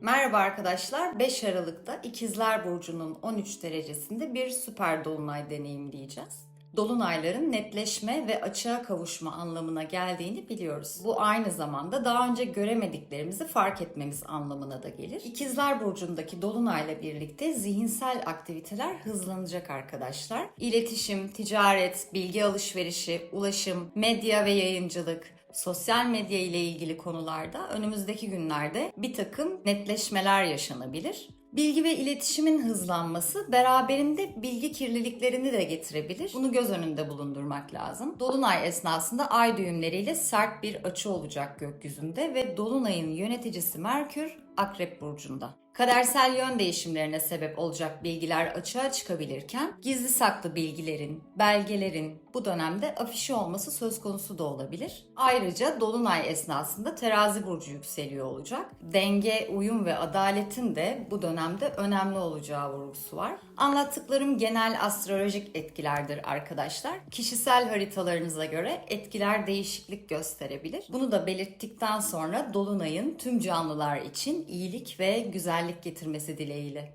Merhaba arkadaşlar. 5 Aralık'ta İkizler Burcu'nun 13 derecesinde bir süper dolunay deneyimleyeceğiz. Dolunayların netleşme ve açığa kavuşma anlamına geldiğini biliyoruz. Bu aynı zamanda daha önce göremediklerimizi fark etmemiz anlamına da gelir. İkizler Burcu'ndaki dolunayla birlikte zihinsel aktiviteler hızlanacak arkadaşlar. İletişim, ticaret, bilgi alışverişi, ulaşım, medya ve yayıncılık, sosyal medya ile ilgili konularda önümüzdeki günlerde bir takım netleşmeler yaşanabilir. Bilgi ve iletişimin hızlanması beraberinde bilgi kirliliklerini de getirebilir. Bunu göz önünde bulundurmak lazım. Dolunay esnasında ay düğümleriyle sert bir açı olacak gökyüzünde ve dolunayın yöneticisi Merkür Akrep burcunda. Kadersel yön değişimlerine sebep olacak bilgiler açığa çıkabilirken gizli saklı bilgilerin, belgelerin bu dönemde afişi olması söz konusu da olabilir. Ayrıca dolunay esnasında terazi burcu yükseliyor olacak. Denge, uyum ve adaletin de bu dönemde önemli olacağı vurgusu var. Anlattıklarım genel astrolojik etkilerdir arkadaşlar. Kişisel haritalarınıza göre etkiler değişiklik gösterebilir. Bunu da belirttikten sonra dolunayın tüm canlılar için iyilik ve güzellik getirmesi dileğiyle.